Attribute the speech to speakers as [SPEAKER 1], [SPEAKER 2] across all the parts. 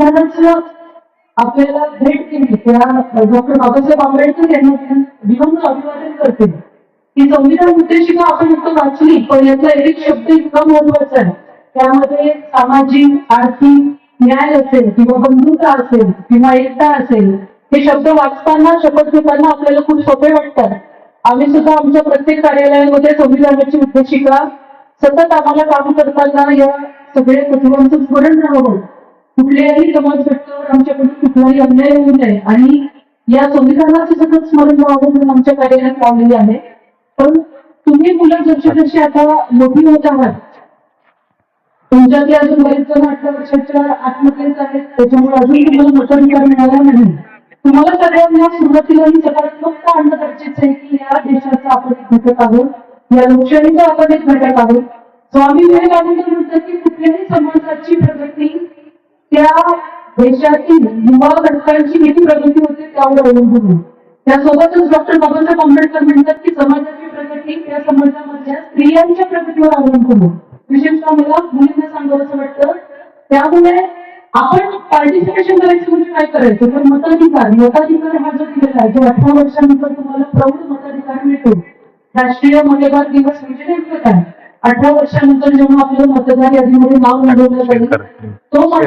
[SPEAKER 1] त्यानंतर आपल्याला भेट दिली. त्या डॉक्टर बाबासाहेब आंबेडकर यांना मी विनम्र अभिवादन करते. ही संविधान उद्देशिका आपण फक्त वाचली पण याचा एक एक शब्द इतका महत्त्वाचा आहे. त्यामध्ये सामाजिक आर्थिक न्याय असेल किंवा बंधुता असेल किंवा एकता असेल हे शब्द वाचताना शपथ घेताना आपल्याला खूप सोपे वाटतात. आम्ही सुद्धा आमच्या प्रत्येक कार्यालयामध्ये संविधानाची उद्देशिका सतत आम्हाला काम करताना या सगळ्या तत्वांचं स्मरण राहावं. कुठल्याही समाज घटकावर आमच्याकडून कुठलाही अन्याय होऊ नये. आणि या संविधानाचं सतत स्मरण व्हावं म्हणून आमच्या कार्यालयात लावलेली आहे. पण तुम्ही मुलं जशी जशी आता मोठी होत आहात तुमच्यातल्या अजून बरेच जण अठरा वर्षाच्या आत्महत्येत आहेत त्याच्यामुळे अजून तुम्हाला मोठा विचार मिळाला नाही. तुम्हाला सगळ्यांना सुरुवातीला ही सकारात्मकता आणणं गरजेचं आहे की या देशाचा आपण एक घटक आहोत या लोकशाहीचा आपण एक घटक आहोत. स्वामी विवेकानंद म्हणतात की कुठल्याही समाजाची प्रगती त्या देशातील युवा घटकांची किती प्रगती होते त्यावर अवलंबून आहे. त्यासोबतच डॉक्टर बाबासाहेब आंबेडकर म्हणतात की समाजाची प्रगती त्या समाजामधल्या स्त्रियांच्या प्रगतीवर अवलंबून आहे. विशेषतः मला मुलींना सांगावं वाटतं त्यामुळे आपण पार्टिसिपेशन करायचं म्हणजे काय करायचं? तर मताधिकार मताधिकार हा जो दिलेला आहे जो अठरा वर्षानंतर तुम्हाला प्रौढ मताधिकार मिळतो. राष्ट्रीय मतदार दिवस म्हणजे नेमकं काय? अठरा वर्षानंतर जेव्हा आपलं मतदार यादीमध्ये नाव नोंदवलं जाईल. तो. हा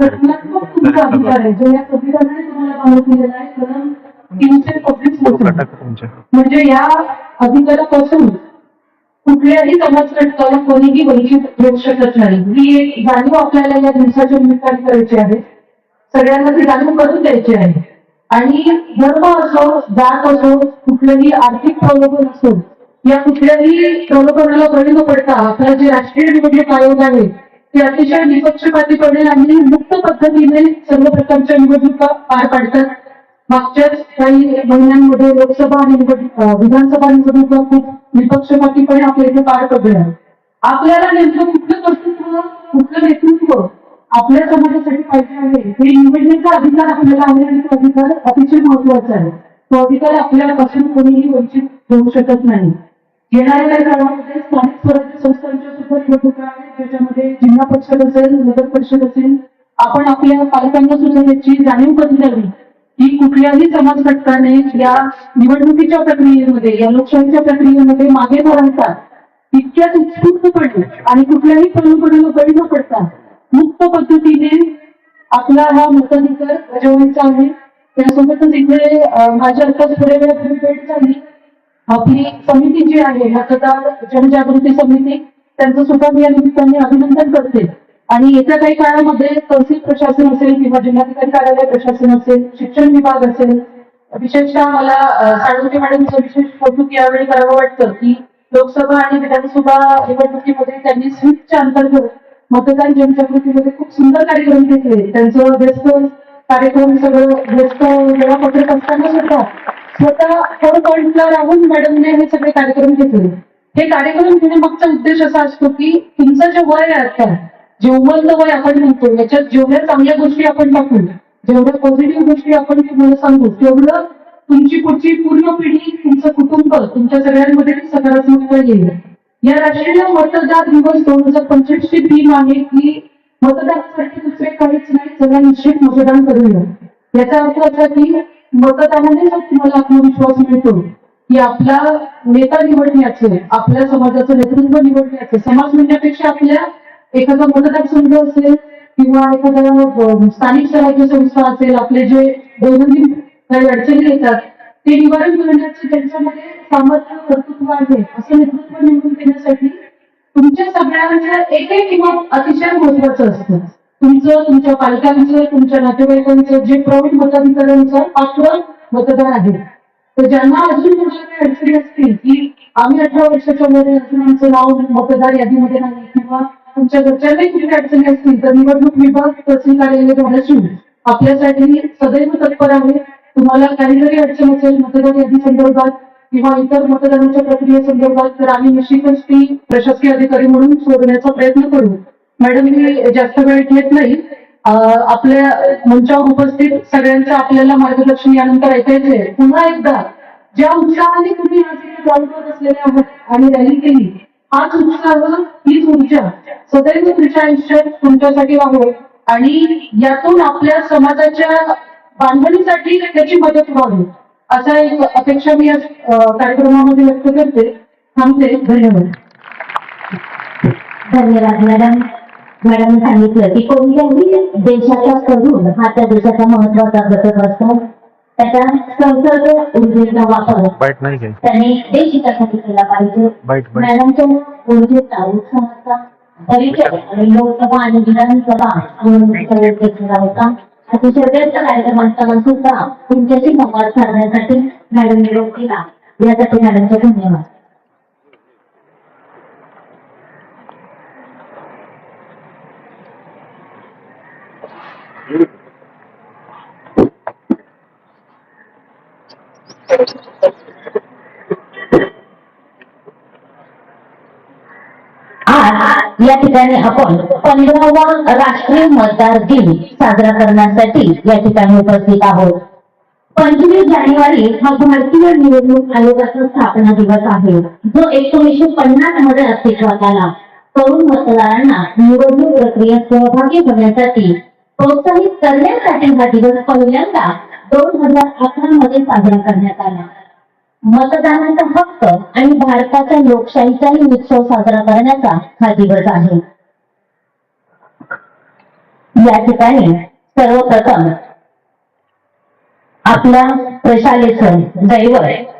[SPEAKER 1] घटनात्मक तुमचा अधिकार आहे. जो या संविधानाने तुम्हाला दिलेला आहे कलम तीनशे म्हणजे या अधिकारापासून कुठल्याही समाज घटकाला कोणीही वंचित ठेवू शकत नाही. ही एक जाणीव आपल्याला या दिवसाच्या निमित्ताने करायची आहे. सगळ्यांना ती जाणीव करून द्यायची आहे. आणि धर्म असो जात असो कुठलंही आर्थिक प्रलोभन असो या कुठल्याही प्रलोभनाला बळी न पडता आपला जे राष्ट्रीय निवडणूक आयोग आहे ते अतिशय निपक्षपातीपणे आणि मुक्त पद्धतीने सर्व प्रकारच्या निवडणुका पार पाडतात. मागच्याच काही महिन्यांमध्ये लोकसभा आणि विधानसभा निवडणुका खूप निपक्षपातीपणे आपल्या इथे पार पडल्या. आपल्याला नेमकं कुठलं कर्तृत्व कुठलं नेतृत्व आपल्या समाजासाठी पाहिजे आहे हे निवडण्याचा अधिकार आपल्याला आहे आणि तो अधिकार अतिशय महत्त्वाचा आहे. तो अधिकार आपल्यापासून कोणीही वंचित होऊ शकत नाही. येणाऱ्या काही काळामध्ये स्थानिक स्वराज्य संस्थांच्या सुद्धा निवडणुका आहेत त्याच्यामध्ये जिल्हा परिषद असेल नगर परिषद असेल आपण आपल्या पालकांना सुद्धा याची जाणीव करून द्यावी. की कुठल्याही समाज घटकाने या निवडणुकीच्या प्रक्रियेमध्ये या लोकशाहीच्या प्रक्रियेमध्ये मागे न राहता तितक्याच उत्स्फूर्तपणे आणि कुठल्याही प्रलोभनाला बळी न पडता मुक्त पद्धतीने आपला हा मताधिकार बजावायचा आहे. त्यासोबतच इथे माझ्या आता थोड्या वेळापूर्वी भेट झाली आपली समिती जी आहे मतदार जनजागृती समिती त्यांचं सुद्धा मी या निमित्ताने अभिनंदन करते. आणि येत्या काही काळामध्ये तहसील प्रशासन असेल किंवा जिल्हाधिकारी कार्यालय प्रशासन असेल शिक्षण विभाग असेल विशेषतः मला अं, साळुंके मॅडमचं विशेष कौतुक यावेळी करावं वाटतं की लोकसभा आणि विधानसभा निवडणुकीमध्ये त्यांनी स्वीपच्या अंतर्गत मतदार जनजागृतीमध्ये खूप सुंदर कार्यक्रम घेतले. त्यांचं व्यस्त कार्यक्रम सगळं व्यस्त वेळापत्रक असताना सुद्धा स्वतः फोर पॉईंटला राहून मॅडमने हे सगळे कार्यक्रम घेतले. हे कार्यक्रम घेण्यामागचा उद्देश असा असतो की तुमचं जे वय आहे आता जे उमलतं वय आपण म्हणतो याच्यात जेवढ्या चांगल्या गोष्टी आपण टाकू जेवढ्या पॉझिटिव्ह गोष्टी आपण तुम्हाला सांगू तेवढं तुमची पुढची पूर्ण पिढी तुमचं कुटुंब तुमच्या सगळ्यांमध्ये ती सकारात्मकता येईल. या राष्ट्रीय मतदार दिवस दोन हजार पंचवीस ची थीम आहे की मतदानासाठी दुसरे काहीच नाही सगळ्या निश्चित मतदान करूया. याचा अर्थ असा की मतदानाने जर आत्मविश्वास मिळतो की आपला नेता निवडण्याचे आपल्या समाजाचं नेतृत्व निवडण्याचे समाज म्हणण्यापेक्षा आपल्या एखादा मतदारसंघ असेल किंवा एखादा स्थानिक स्वराज्य संस्था असेल आपले जे दैनंदिन काही अडचणी येतात ते निवारण करण्याचं त्यांच्यामध्ये सामर्थ्य कर्तृत्व आहे असं नेतृत्व निवडून देण्यासाठी तुमच्या सगळ्यांच्या एक एक किंवा अतिशय महत्वाचं असतं. तुमचं तुमच्या पालकांचं तुमच्या नातेवाईकांचं जे प्रवीण मताधिकाऱ्यांचं पात्र मतदार आहे. तर ज्यांना अजून काही अडचणी असतील की आम्ही अठरा वर्षाच्या मध्ये असून आमचं नाव मतदार यादीमध्ये नाही किंवा तुमच्या घरच्यांनाही कुठे अडचणी असतील तर निवडणूक विभाग तहसील कार्यालय धाराशिव आपल्यासाठी सदैव तत्पर आहे. तुम्हाला काही जरी अडचण असेल मतदार यादी संदर्भात किंवा इतर मतदानाच्या प्रक्रियेसंदर्भात तर आम्ही निश्चितच ती प्रशासकीय अधिकारी म्हणून सोडण्याचा प्रयत्न करू. मॅडम मी जास्त वेळ घेत नाही. आपल्या मंचावर उपस्थित सगळ्यांचं आपल्याला मार्गदर्शन यानंतर आहे. पुन्हा एकदा ज्या उत्साहाने तुम्ही आज ग्राउंडवर बसलेले आहात आणि रॅली केली हाच उत्साह हीच ऊर्जा. सदैव तुमच्या आयुष्यात तुमच्यासाठी व्हावं
[SPEAKER 2] आणि यातून आपल्या समाजाच्या बांधणीसाठी त्याची मदत व्हावी असा एक अपेक्षा मी या कार्यक्रमामध्ये व्यक्त करते. थांबते. धन्यवाद.
[SPEAKER 3] धन्यवाद मॅडम. मॅडम सांगितलं की कोणत्याही देशाचा तरुण हा त्या देशाचा महत्त्वाचा घटक असतो. त्याचा संसर्ग ऊर्जेचा वापर त्याने देश हितासाठी केला पाहिजे. मॅडमच्या ऊर्जेचा उत्साहाचा परिचय आणि लोकसभा आणि विधानसभा घेतलेला होता. अतिशय व्यस्त कार्यक्रम असताना सुद्धा तुमच्याशी संवाद साधण्यासाठी मॅडम निरोप केला यासाठी मॅडमचे धन्यवाद. आज या ठिकाणी आपण पंधरावा राष्ट्रीय मतदार दिन साजरा करण्यासाठी या ठिकाणी उपस्थित आहोत. पंचवीस जानेवारी हा भारतीय निवडणूक आयोगाचा स्थापना दिवस आहे. जो एकोणीसशे पन्नासमध्ये अस्तित्वात आला. तरुण मतदारांना निवडणूक प्रक्रियेत सहभागी होण्यासाठी प्रोत्साहित करण्यासाठी हा दिवस पहिल्यांदा दोन हजार अकरा मध्ये साजरा करण्यात आला. मतदानाचा हक्क आणि भारताच्या लोकशाहीचाही उत्सव साजरा करण्याचा हा दिवस आहे. या ठिकाणी सर्वप्रथम आपल्या प्रशालेचं दैवत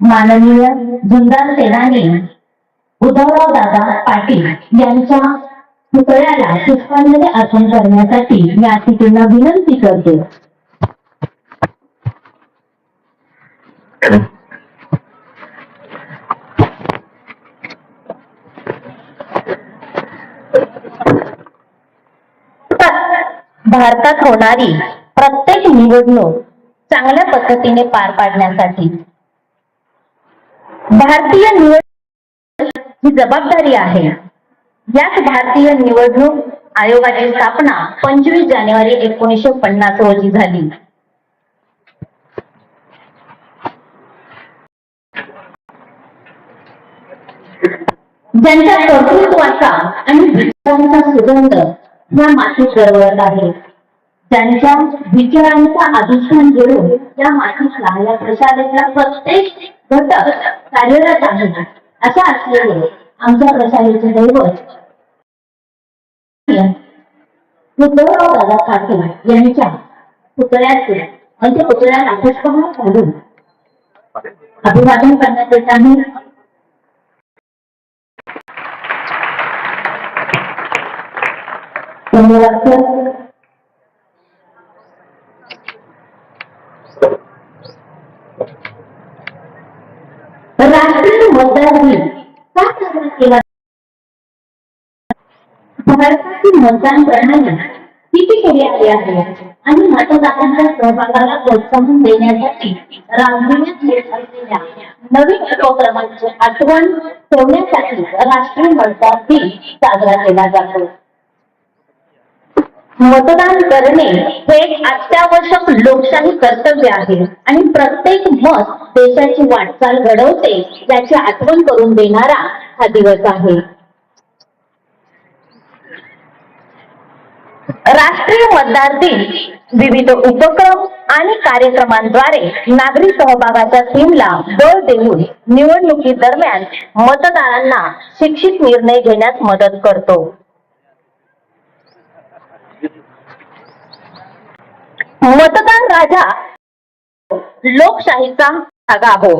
[SPEAKER 3] माननीय झुंजार सेनानी उद्धवराव दादा पाटील यांच्या पुतळ्याला पुष्पांजली अर्पण करण्यासाठी मी अतिथींना विनंती करते. भारतात होणारी प्रत्येक निवडणूक चांगल्या पद्धतीने पार पाडण्यासाठी. भारतीय निवड ही जबाबदारी आहे. याच भारतीय निवडणूक आयोगाची स्थापना पंचवीस जानेवारी एकोणीसशे पन्नास रोजी झाली. ज्यांच्या कर्तृत्वाचा आणि विचारांचा सुगंध या मातीत दरवळत आहे. त्यांच्या विचारांचा अधिष्ठान घेऊन या मातीतला या प्रशालेतला प्रत्येक घटक कार्यरत आहे अशा असलेले आमच्या प्रसारीचे दैवत उद्धवराव दादा पाटील यांच्या पुतळ्याचे त्या पुतळ्याला पुष्पहार घालून. अभिवादन करण्यात येत आहे. धन्यवाद सर राष्ट्रीय मतदार दिन का साजरा केला भारताची मतदान प्रणाली किती केली आली आहे? आणि मतदारांच्या सहभागाला प्रोत्साहन देण्यासाठी राबविण्यात येत असलेल्या नवीन उपक्रमांची आठवण ठेवण्यासाठी राष्ट्रीय मतदार दिन साजरा केला जातो. मतदान करणे हे एक अत्यावश्यक लोकशाही कर्तव्य आहे आणि प्रत्येक मत देशाची वाटचाल घडवते याची आठवण करून देणारा हा दिवस आहे. राष्ट्रीय मतदार दिन विविध उपक्रम आणि कार्यक्रमांद्वारे नागरी सहभागाच्या थीमला बळ देऊन निवडणुकी दरम्यान मतदारांना शिक्षित निर्णय घेण्यास मदत करतो. मतदान राजा लोकशाहीचा धागा हो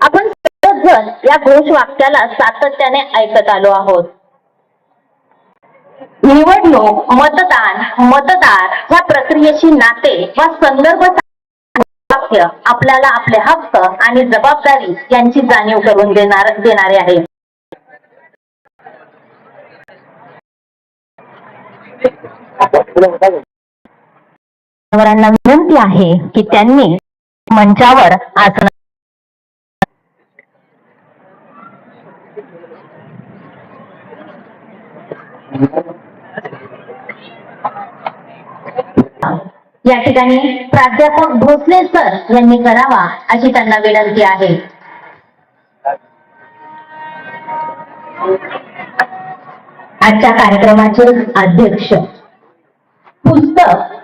[SPEAKER 3] आपण सर्वजण या घोषवाक्याला सातत्याने ऐकत आलो आहोत. निवडणूक मतदान मतदार ह्या प्रक्रियेशी नाते व संदर्भ वाक्य आपल्याला आपले हक्क आणि जबाबदारी यांची जाणीव करून देणार देणारे आहे. विनंती आहे की त्यांनी मंचावर आसन या ठिकाणी प्राध्यापक भोसले सर यांनी करावा अशी त्यांना विनंती आहे. आजच्या कार्यक्रमाचे अध्यक्ष पुस्तक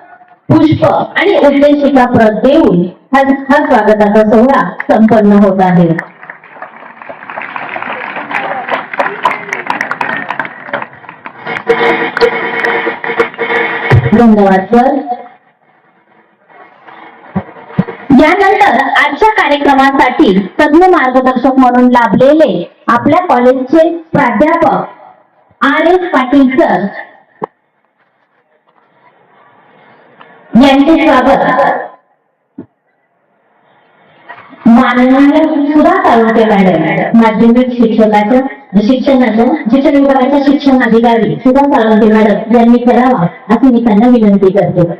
[SPEAKER 3] पुष्प आणि उद्देशिका प्रत देऊन हा स्वागताचा सोहळा संपन्न होत आहे. धन्यवाद सर. त्यानंतर आजच्या कार्यक्रमासाठी तज्ञ मार्गदर्शक म्हणून लाभलेले आपल्या कॉलेजचे प्राध्यापक आर एस पाटील सर यांचे स्वागत. माननीय सुधा तालुके मॅडम माध्यमिक शिक्षकाच्या शिक्षणाच्या शिक्षण विभागाच्या शिक्षण अधिकारी सुधा तालुके मॅडम यांनी करावा अशी मी त्यांना विनंती करते.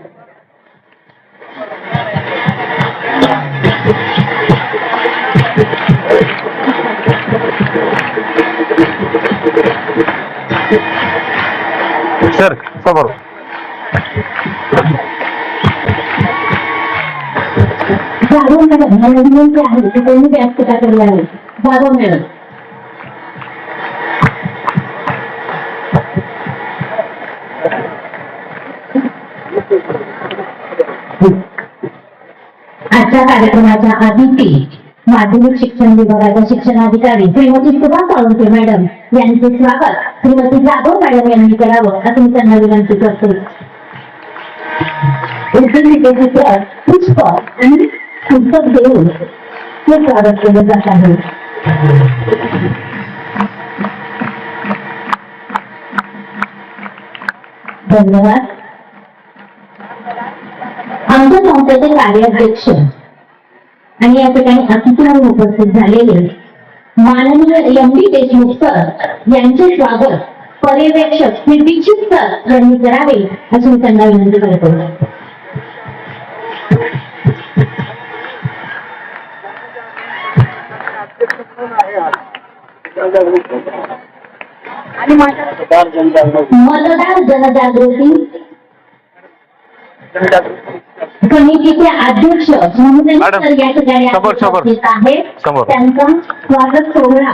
[SPEAKER 4] सर समोर.
[SPEAKER 3] जाधव मॅडम मला विनंती आहे की त्यांनी जाधव मॅडम आजच्या कार्यक्रमाच्या अतिथी माध्यमिक शिक्षण विभागाच्या शिक्षणाधिकारी श्रीमती सुभा साळुंके मॅडम यांचे स्वागत. श्रीमती जाधव मॅडम यांनी करावं असं मी त्यांना विनंती करतो पुष्प आणि पुस्तक देऊन ते स्वागत केलं जात आहे धन्यवाद आमच्या संस्थेचे कार्याध्यक्ष आणि या ठिकाणी अतिथी म्हणून उपस्थित झालेले माननीय एम डी देशमुख सर यांचे स्वागत पर्यवेक्षक श्री दीक्षित सर यांनी करावे अशी मी त्यांना विनंती करतो. मतदार जनजागृती. समितीचे अध्यक्ष
[SPEAKER 4] मॅडम,
[SPEAKER 3] सर या ठिकाणी
[SPEAKER 4] समोर, समोर.
[SPEAKER 3] उपस्थित आहेत
[SPEAKER 4] समोर.
[SPEAKER 3] त्यांचा स्वागत सोहळा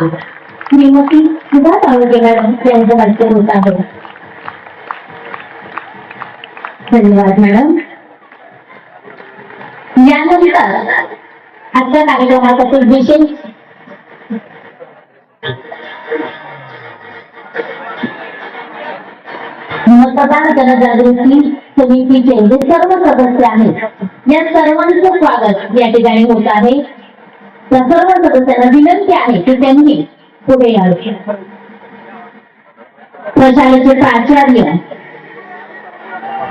[SPEAKER 3] श्रीमती सुधा मॅडम यांच्या हस्ते होत आहे धन्यवाद मॅडम यानंतर आजच्या कार्यक्रमासाठी विशेष पंतप्रधान जनजागृती समितीचे जे सर्व सदस्य आहेत या सर्वांचं स्वागत या ठिकाणी होत आहे. त्या सर्व सदस्यांना विनंती आहे की त्यांनी पुढे यावे. प्रशालेचे प्राचार्य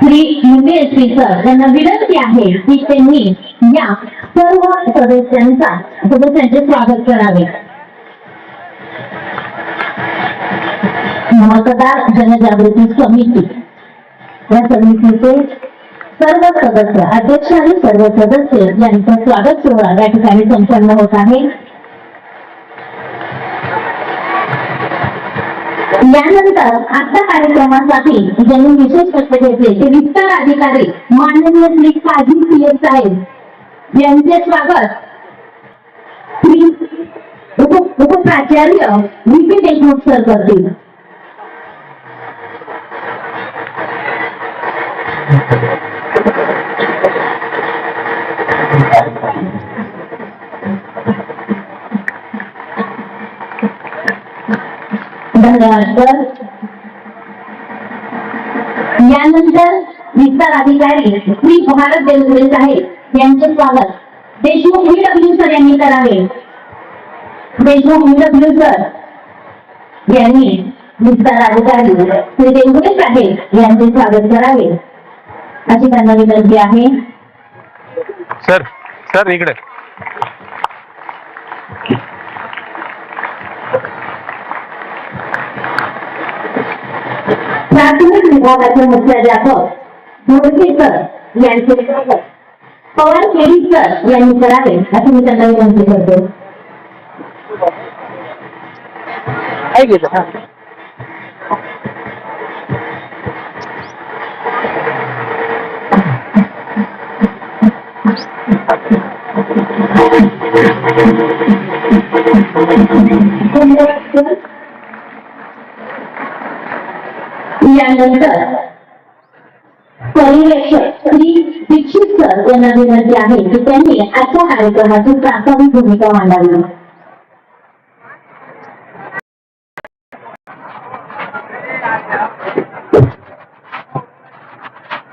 [SPEAKER 3] श्री मुंडेश्री सर यांना विनंती आहे की त्यांनी या सर्व सदस्यांचा सदस्यांचे स्वागत करावे. मतदार जनजागृती समिती. या समितीचे सर्व सदस्य अध्यक्ष आणि सर्व सदस्य यांचा स्वागत सोहळा या ठिकाणी संपन्न होत आहे. यानंतर आजच्या कार्यक्रमासाठी ज्यांनी विशेष कष्ट घेतले ते विस्तार अधिकारी माननीय श्री काजी पी एस साहेब यांचे स्वागत. श्री उप उपप्राचार्य व्ही पी देशमुख सर करतील. यानंतर विस्तार अधिकारी श्री भारत देवगुरे साहेब यांचे स्वागत. देशमुख डब्ल्यू सर यांनी करावे. देशमुख डब्ल्यू सर यांनी विस्तार अधिकारी श्री देवगुरे साहेब यांचे स्वागत करावे. अशी त्यांना विनंती आहे.
[SPEAKER 4] सर सर इकडे.
[SPEAKER 3] प्राथमिक विभागाचे मुख्याध्यापक मोडके सर यांचे पवार केडी सर यांनी करावे अशी मी त्यांना विनंती करते. धन्यवाद यानंतर श्री दीक्षित सर यांना विनंती आहे की त्यांनी आजच्या कार्यक्रमाची प्राथमिक भूमिका मांडावी.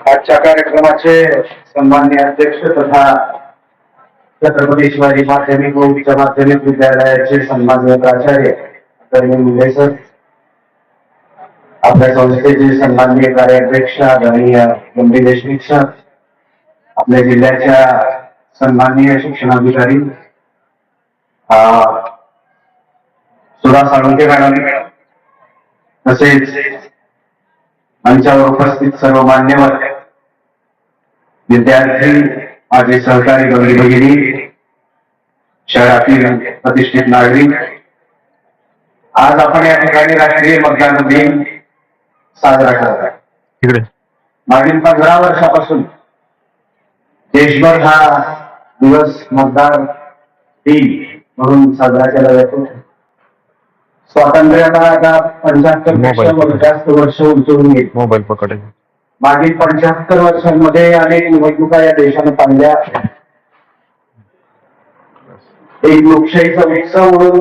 [SPEAKER 5] आजच्या कार्यक्रमाचे सन्मान्य अध्यक्ष तथा छत्रपती शिवाजी माध्यमिक व उच्च माध्यमिक विद्यालयाचे सन्मान्य प्राचार्य. आदरणीय मुंडे सर. आपल्या संस्थेचे सन्माननीय कार्याध्यक्ष आदरणीय गंभीर देशमुख सर. आपल्या जिल्ह्याच्या सन्माननीय शिक्षणाधिकारी सुधा साळुंके मॅडम. तसेच मंचावर उपस्थित सर्व मान्यवर विद्यार्थी माझे सहकारी बंधू भगिनी शहरातील प्रतिष्ठित नागरिक आज आपण या ठिकाणी राष्ट्रीय मतदान दिन साजरा करत आहे. मागील पंधरा वर्षापासून देशभर हा दिवस मतदार दिन म्हणून साजरा केला जातो. स्वातंत्र्याला आता पंच्याहत्तरपेक्षा
[SPEAKER 4] मोबाईल.
[SPEAKER 5] जास्त वर्ष उंचवून गेली.
[SPEAKER 4] मोबाईल पकड
[SPEAKER 5] मागील पंच्याहत्तर वर्षांमध्ये अनेक निवडणुका या देशाने पाहिल्या. एक लोकशाहीचा उत्सव म्हणून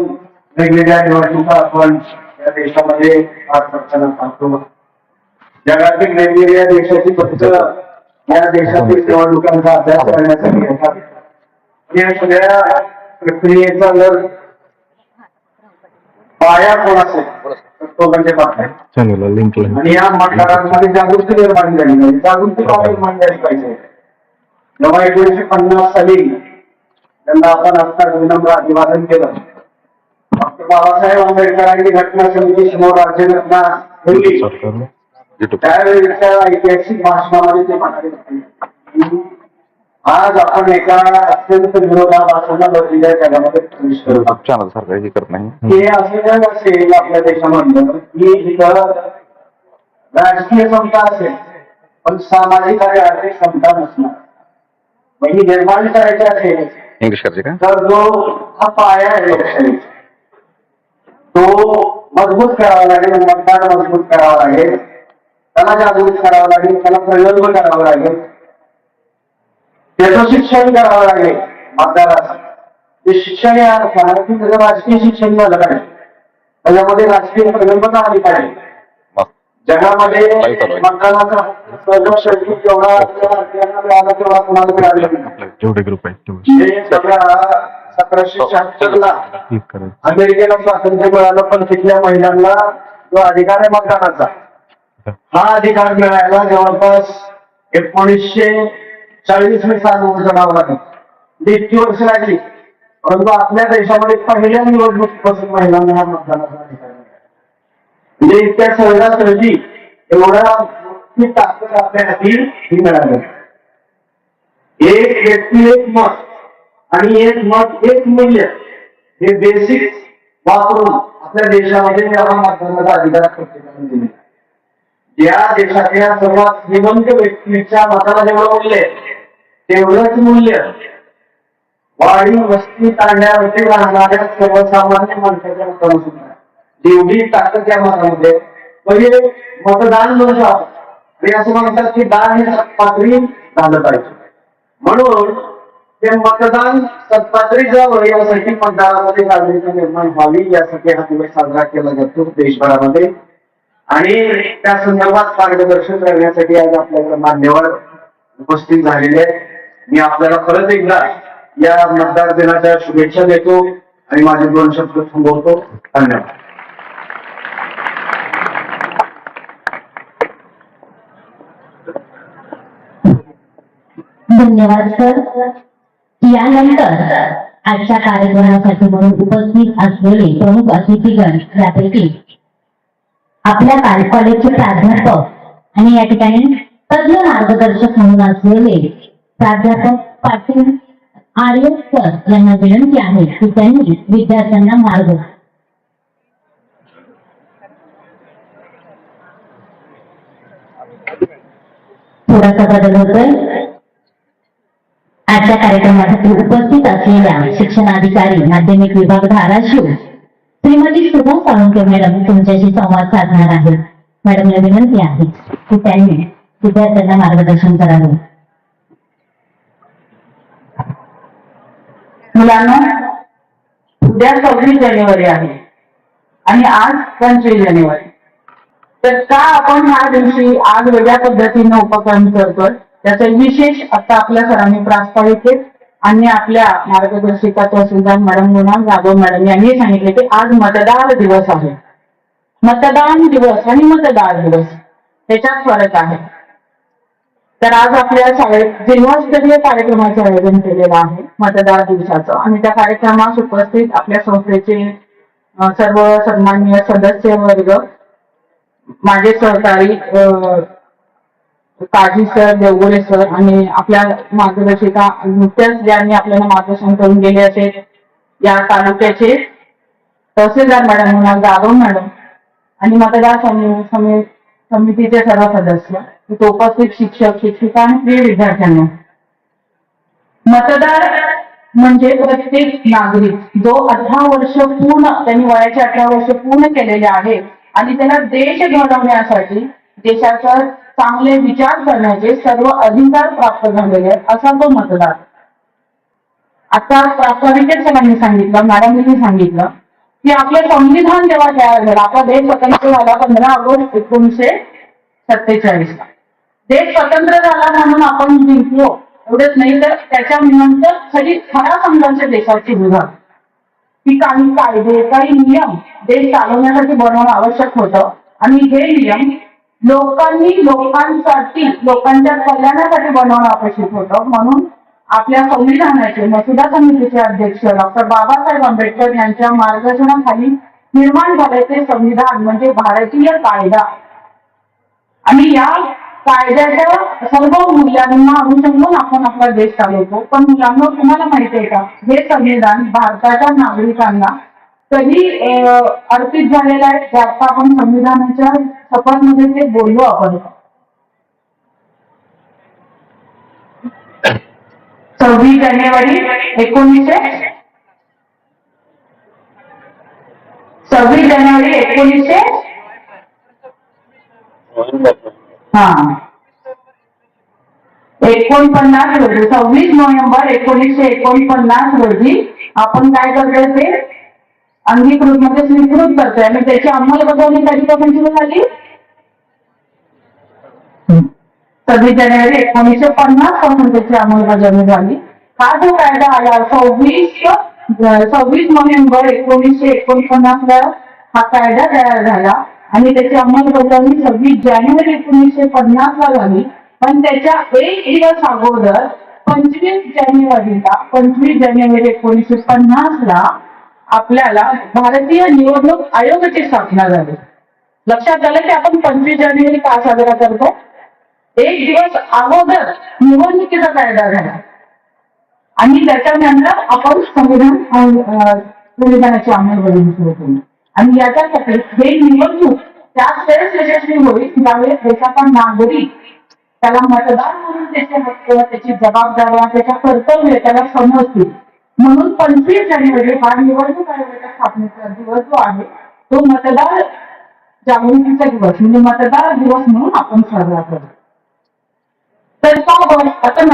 [SPEAKER 5] वेगवेगळ्या निवडणुका आपण या देशामध्ये पार पडताना पाहतो. जगातील वेगवेगळ्या देशाची फक्त या देशातील निवडणुकांचा अभ्यास करण्यासाठी येतात. या सगळ्या प्रक्रियेचा जर पाया कोण असेल म्हणजे मतदार
[SPEAKER 4] चॅनलला लिंक
[SPEAKER 5] आणि या मतदारांमध्ये जागृती निर्माण झाली पाहिजे जागृती का निर्माण झाली पाहिजे. जेव्हा एकोणीशे पन्नास साली त्यांना आपण आता विनम्र अभिवादन केलं डॉक्टर बाबासाहेब आंबेडकरांनी घटना समिती समोर राज्यघटना ठेवली त्यावेळेच्या ऐतिहासिक भाषणामध्ये ते म्हणाले आज आपण एका अत्यंत विरोधाभासाला बदलेल्या जगामध्ये प्रवेश करत आहोत
[SPEAKER 4] चॅनल सारखं हे करत नाही.
[SPEAKER 5] हे असं असेल आपल्या देशामधलं की इथं राजकीय समता असेल पण सामाजिक आणि आर्थिक समता नसणार. ही निर्माण करायची असेल
[SPEAKER 4] इंग्लिश करायचे का?
[SPEAKER 5] तर जो हा पाया आहे लोकशाहीचा, तो मज़बूत करावा लागेल मतदार मज़बूत करावा लागेल त्याला जागृत करावं लागेल त्याला प्रगल्भ करावं लागेल. त्याचं शिक्षण करावं लागेल मतदाराचं जे शिक्षण या अर्थानं की त्याचं राजकीय शिक्षण झालं पाहिजे. त्याच्यामध्ये राजकीय प्रगल्भता आली पाहिजे. जगामध्ये. मतदानाचा जेवढा तेवढा कुणाला
[SPEAKER 4] ग्रुप आहेत
[SPEAKER 5] हे सगळा सतराशे शहात्तर ला
[SPEAKER 4] क्लिक करायचं
[SPEAKER 5] अमेरिकेला स्वातंत्र्य मिळालं पण तिथल्या महिलांना जो अधिकार आहे मतदानाचा हा अधिकार मिळायला जवळपास एकोणीसशे चाळीस मी साल करावं लागेल इतकी वर्ष लागली. परंतु आपल्या देशामध्ये पहिल्या निवडणुकीपासून महिलांना हा मतदानाचा अधिकार म्हणजे इतक्या सहजासहजी एवढा मोठी ताकद आपल्या हाती ही मिळाली. एक व्यक्ती एक मत आणि एक मत एक मूल्य हे बेसिक वापरून आपल्या देशामध्ये हा मतदानाचा अधिकार प्रत्येकाने दिले या देशातल्या सर्वात श्रीमंत व्यक्तीच्या मताला जेवढं मूल्य आहे तेवढंच मूल्य. वाढीव वस्ती तांड्यावरती राहणाऱ्या सर्वसामान्य माणसाच्या मताला सुद्धा जेवढी ताकद या मतामध्ये पहिले मतदान म्हणजे आपण. असं म्हणतात की दान हे सत्पात्री झालं पाहिजे. म्हणून ते मतदान सत्पात्री जावं यासाठी मतदानामध्ये जागृती निर्माण व्हावी यासाठी हा दिवस साजरा केला जातो देशभरामध्ये. आणि त्या संदर्भात मार्गदर्शन करण्यासाठी आज आपल्याकडे मान्यवर उपस्थित झालेले आहेत. मी आपल्याला परत एकदा या मतदार दिनाच्या शुभेच्छा देतो आणि माझे दोन शब्द थांबवतो. धन्यवाद.
[SPEAKER 3] धन्यवाद सर. यानंतर आजच्या कार्यक्रमासाठी म्हणून उपस्थित असलेले प्रमुख अतिथीगण यापैकी आपल्या कॉलेजचे प्राध्यापक आणि या ठिकाणी तज्ञ मार्गदर्शक म्हणून असलेले प्राध्यापक पाटील आर्य सर यांना विनंती आहे की त्यांनी विद्यार्थ्यांना मार्ग थोडासा बदल होतोय. आजच्या कार्यक्रमासाठी उपस्थित असलेल्या शिक्षणाधिकारी माध्यमिक विभाग धाराशिव श्रीमती सुधा साळुंके मॅडम तुमच्याशी संवाद साधणार आहेत. मॅडमला विनंती आहे की त्यांनी विद्यार्थ्यांना मार्गदर्शन करावे.
[SPEAKER 2] मुलांना उद्या सव्वीस जानेवारी आहे आणि आज पंचवीस जानेवारी. तर का आपण ह्या दिवशी आज वेगळ्या पद्धतीनं उपक्रम करतोय? त्याचा विशेष आता आपल्या सरांनी प्रास्ताविक केले आणि आपल्या मार्गदर्शिका तहसीलदार मॅडम मुनाम जाधव मॅडम यांनी सांगितले की आज मतदार दिवस आहे. मतदान दिवस आणि मतदार दिवस त्याच्यात फरक आहे. तर आज आपल्या शाळेत जिल्हास्तरीय कार्यक्रमाचे आयोजन केलेलं आहे. मतदार दिवसाचं. आणि त्या कार्यक्रमास उपस्थित आपल्या संस्थेचे सर्व सन्माननीय सदस्य वर्ग माझे सहकारी काजी सर देवगोरे सर आणि आपल्या मार्गदर्शिका नुकत्याच ज्यांनी आपल्याला मार्गदर्शन करून गेले असे या तालुक्याचे तहसीलदार मॅडम म्हणा जाधव मॅडम आणि मतदार समितीचे सर्व सदस्य उपस्थित शिक्षक शिक्षिका आणि प्रिय विद्यार्थ्यांना. मतदार म्हणजे प्रत्येक नागरिक. जो अठरा वर्ष पूर्ण त्यांनी वयाचे अठरा वर्ष पूर्ण केलेले आहे आणि त्याला देश घडवण्यासाठी देशाचा चांगले विचार करण्याचे सर्व अधिकार प्राप्त झालेले आहेत असा तो मतदार. आता प्रास्ताविकेत सरांनी सांगितलं मॅडमनी सांगितलं की आपलं संविधान जेव्हा तयार झालं आपला देश स्वतंत्र झाला पंधरा ऑगस्ट सत्तेचाळीस ला देश स्वतंत्र झाला म्हणून आपण जिंकलो. एवढंच नाही तर त्याच्यानंतर खरी खरा संघर्ष देशाची विभाग. की काही कायदे काही नियम देश चालवण्यासाठी बनवणं आवश्यक होतं. आणि हे नियम लोकांनी लोकांसाठी लोकांच्या कल्याणासाठी बनवणं अपेक्षित होतं. म्हणून आपल्या संविधानाचे मसुदा समितीचे अध्यक्ष डॉक्टर बाबासाहेब आंबेडकर यांच्या मार्गदर्शनाखाली निर्माण झाले ते संविधान म्हणजे भारतीय कायदा. आणि या कायद्याच्या सर्व मूल्यांना अनुसंधान आपण आपला देश चालवतो. पण मुलांना तुम्हाला माहिती आहे का? हे संविधान भारताच्या नागरिकांना कधी अर्पित झालेलं आहे जे आता आपण संविधानाच्या शपथमध्ये ते बोललो आपण. सव्वीस जानेवारी एकोणीसशे सव्वीस जानेवारी एकोणीसशे हा. एकोणपन्नास रोजी सव्वीस नोव्हेंबर एकोणीसशे एकोणपन्नास रोजी आपण काय करतोय ते अंगीकृत मध्ये स्वीकृत करतोय. आणि त्याची अंमलबजावणी कधीपासून सुरू झाली सव्वीस जानेवारी एकोणीसशे पन्नासपासून त्याची अंमलबजावणी झाली. हा जो कायदा आला सव्वीस सव्वीस नोव्हेंबर एकोणीसशे एकोणपन्नास ला हा कायदा तयार झाला. आणि त्याची अंमलबजावणी सव्वीस जानेवारी एकोणीसशे पन्नास ला झाली. पण त्याच्या एक दिवस अगोदर पंचवीस जानेवारीला पंचवीस जानेवारी एकोणीसशे पन्नास ला आपल्याला भारतीय निवडणूक आयोगाची स्थापना झाली. लक्षात आलं की आपण पंचवीस जानेवारी का साजरा करतो एक दिवस अगोदर निवडणुकीचा कायदा झाला. आणि त्याच्यानंतर आपण संविधान संविधानाची अंमलबजावणी सुरू केली. आणि याच्यासाठी हे निवडणूक त्याच वेळेस यशस्वी होईल ज्यावेळेस देशाचा नागरिक त्याला मतदार म्हणून त्याचे हक्क त्याची जबाबदाऱ्या त्याच्या कर्तव्य त्याला समजतील म्हणून पंचवीस जानेवारी हा निवडणूक आयोगाच्या स्थापनेचा दिवस जो आहे तो मतदार जागृतीचा दिवस म्हणजे मतदार दिवस म्हणून आपण साजरा करतो तर का बरं आता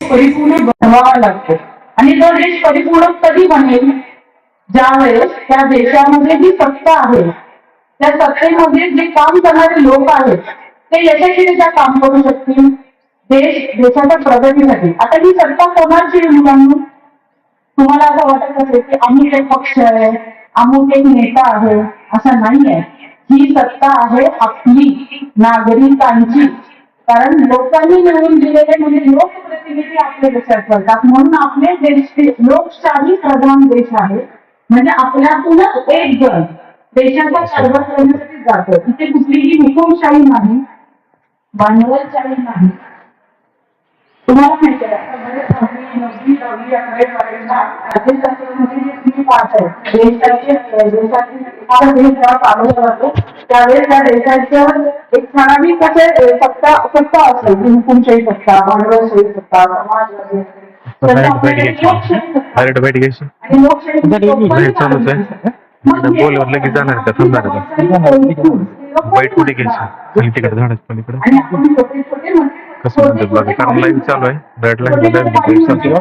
[SPEAKER 2] परिपूर्ण बनवावा लागतो. आणि तो देश परिपूर्ण कधी बनेल? ज्या वेळेस त्या देशामध्ये जी सत्ता आहे त्या सत्तेमध्ये जे काम करणारे लोक आहेत ते यशस्वीरित्या काम करू शकतील? देश देशाच्या प्रगतीसाठी. आता ही सत्ता कोणाची आहे मुलांना तुम्हाला असं वाटत असेल की अमुक एक पक्ष आहे अमुक एक नेता आहे असं नाही आहे. ही सत्ता आहे आपली नागरिकांची. कारण लोकांनी निवडून दिलेले म्हणजे लोकप्रतिनिधी आपल्या देशात करतात म्हणून आपले देश लोकशाही प्रधान देश आहे. म्हणजे आपल्यातूनच एक जण देशाचा कारभार करण्यासाठी जातो. इथे कुठलीही हुकुमशाही नाही भांडवलशाही नाही. तुम्हाला माहिती आहे जे देशाचे देशातील एखादा देश जेव्हा चालवला जातो त्यावेळेस त्या देशाचं एक ठराविक असे अ, सत्ता हुकुमशाही भांडवलशाही समाजवादी आणि लोकशाही
[SPEAKER 4] बोलवर लगेच जाणार का? थांबणार का
[SPEAKER 2] लोकशाही
[SPEAKER 4] बैठ कुठे घ्यायची? आणि तिकडे झाडच पलीकडे. कसं म्हणतात बघा कारण लाईव्ह चालू आहे. रेड लाईन चालू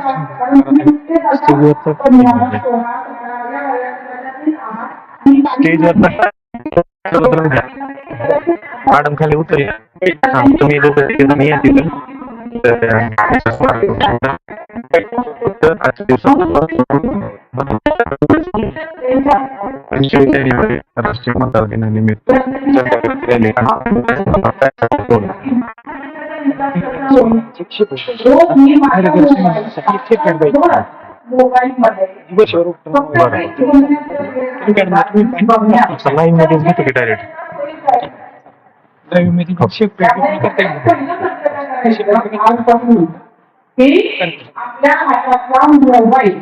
[SPEAKER 4] स्टेजवर मॅडम खाली उतरली. तुम्ही लोक तिथं या तिथं. राष्ट्रीय मतदार दिनानिमित्त रॅली
[SPEAKER 2] आजपासून आपल्या हातातला मोबाईल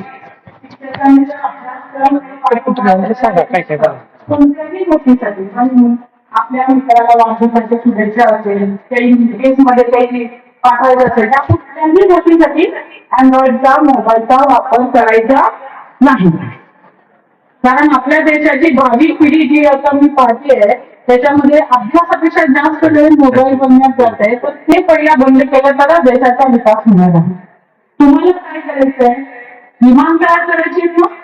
[SPEAKER 6] सांगा काय काय
[SPEAKER 2] कोणत्याही गोष्टीसाठी आपल्या मित्राला वाढदिवसाच्या शुभेच्छा असेल काही काही पाठवायचं असेल त्या कुठल्याही गोष्टीसाठी अँड्रॉइडचा मोबाईलचा वापर करायचा नाही कारण आपल्या देशाची भावी पिढी जी आता मी पाहते त्याच्यामध्ये अभ्यासापेक्षा जास्त वेळ मोबाईल बघण्यात जात आहे. तर ते पहिला बंद केलं तर देशाचा विकास होणार आहे. तुम्हाला काय करायचंय विमान तयार करायची मग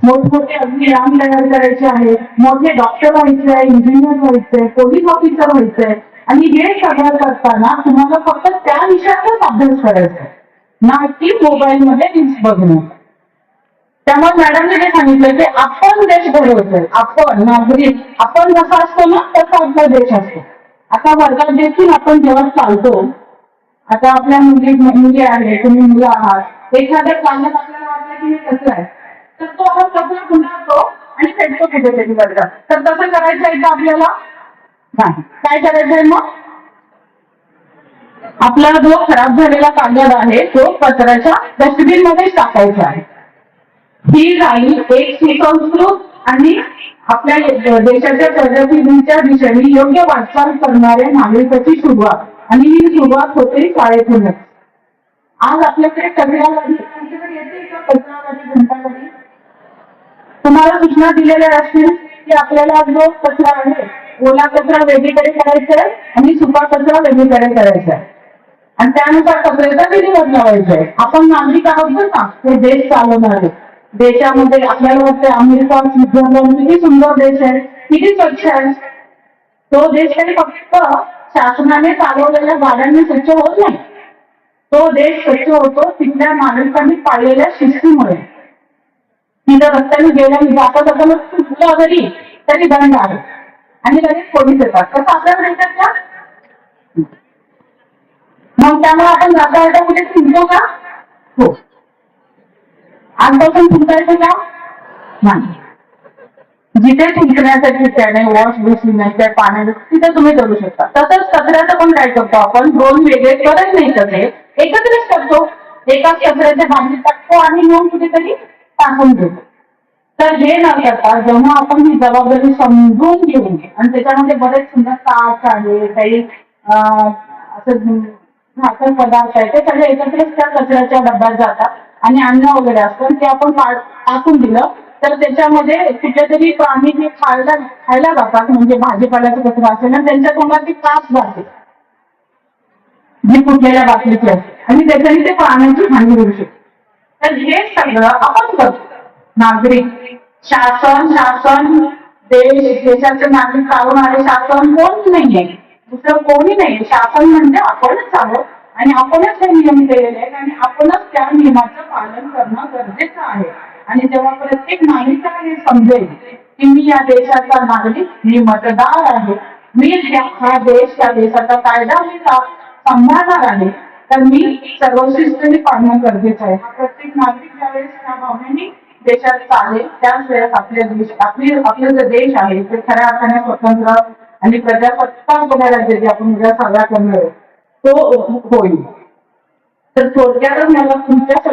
[SPEAKER 2] मोठमोठे अभियान तयार करायचे आहे. मोठे डॉक्टर व्हायचे आहे इंजिनियर व्हायचे पोलीस ऑफिसर व्हायचंय आणि हे सगळं करताना तुम्हाला फक्त त्या विषयाचाच अभ्यास करायचा आहे. ना की मोबाईलमध्ये रील्स बघणं. त्यामुळे मॅडमने जे सांगितलं की आपण देश घडवतोय. आपण नागरिक आपण जसा असतो ना तसा आपला देश असतो. आता वर्गात देखील आपण जेव्हा चालतो आता आपल्या मुली मुली आहे तुम्ही मुलं आहात एखाद्या कामात आपल्याला वाटलं की हे कसं आहे तर तो आपण कचरा गुंडाळतो आणि फेकतो कुठेतरी वर्गात. तर तसं करायचं आहे का आपल्याला? नाही. काय करायचंय मग? आपला जो खराब झालेला कागद आहे तो कचऱ्याच्या डस्टबिनमध्ये टाकायचा आहे. ही राहील एक सुसंस्कृत आणि आपल्या देशाच्या प्रगतीच्या दिशेने योग्य वाटचाल करणाऱ्या नागरिकाची सुरुवात. आणि ही सुरुवात होते शाळेतूनच. आज आपल्याकडे कचरा तुमच्याकडे येते का तुम्हाला सूचना दिलेल्या असतील की आपल्याला जो कचरा आहे ओला कचरा वेगळीकडे करायचा आहे आणि सुका कचरा वेगळीकडे करायचा आहे. आणि त्यानुसार कचऱ्याचा विल्हेवाट लावायचा आहे. आपण नागरिक आहोत बरं का हे देश आहे देशामध्ये आपल्याला वाटतं अमेरिका स्वित्झर्लंड किती सुंदर देश आहे किती स्वच्छ आहे तो देश काही फक्त शासनाने चालवलेल्या गाड्यांनी स्वच्छ होत नाही. तो देश स्वच्छ होतो तिथल्या नागरिकांनी पाळलेल्या शिस्तीमुळे. तिथं रस्त्याने गेल्या जातात जाताना चुकलं जरी तरी दंड आहे. आणि लगेच पोलीस येतात. कसं आपल्याकडे येतात का? मग त्यामुळे आपण जाता येता कुठे थुंकतो का? हो. आजपासून थुंकायचं का? नाही. जिथे थुंकण्यासाठी त्याने वॉश बेसिन आहे त्या पाण्याने तिथे तुम्ही करू शकता. तसंच कचऱ्याचं पण काय करतो आपण? दोन वेगळे करत नाही कचरे एकत्रच करतो. एकाच कचऱ्याच्या भांडीत टाकतो आणि मग कुठेतरी टाकून देतो. तर हे न करता जेव्हा आपण ही जबाबदारी समजून घेऊन आणि त्याच्यामध्ये बरेच सुंदर काच आहे काही असं घातक पदार्थ आहे ते सगळे एकत्रच त्या कचऱ्याच्या डब्यात जातात. आणि अन्न वगैरे असतं. ते आपण टाकून दिलं. तर त्याच्यामध्ये कुठेतरी प्राणी जे खायला खायला जातात म्हणजे भाजीपाल्याचा कचरा असेल ना त्यांच्या तोंडात ती काप जाते. जी फुटलेल्या बाटलीची असते. आणि त्याच्याने ते प्राण्यांची हानी होऊ शकते तर हे सगळं आपण करतो. नागरिक शासन शासन देश देशाचे नागरिक चालवणारे शासन कोण नाहीये. दुसरं कोणी नाहीये. शासन म्हणजे आपणच आहोत आणि आपणच हे नियम केलेले आहेत आणि आपणच त्या नियमाचं पालन करणं गरजेचं आहे. आणि जेव्हा प्रत्येक नागरिकाला हे समजेल की मी या देशाचा नागरिक मी मतदार आहे मी हा देश या देशाचा कायदा मी सांभाळणार आहे तर मी सर्व पाळणं गरजेचं आहे. हा प्रत्येक नागरिक ज्यावेळेस त्या भावनेने देशात चालेल त्याच वेळेस आपल्या देश आपली आपला जो देश आहे ते खऱ्या अर्थाने स्वतंत्र आणि प्रजासत्ताक बघायला जे आपण उद्या साजरा करणार आहोत तो हो- होईल. तर थोडक्यातच मला तुमच्या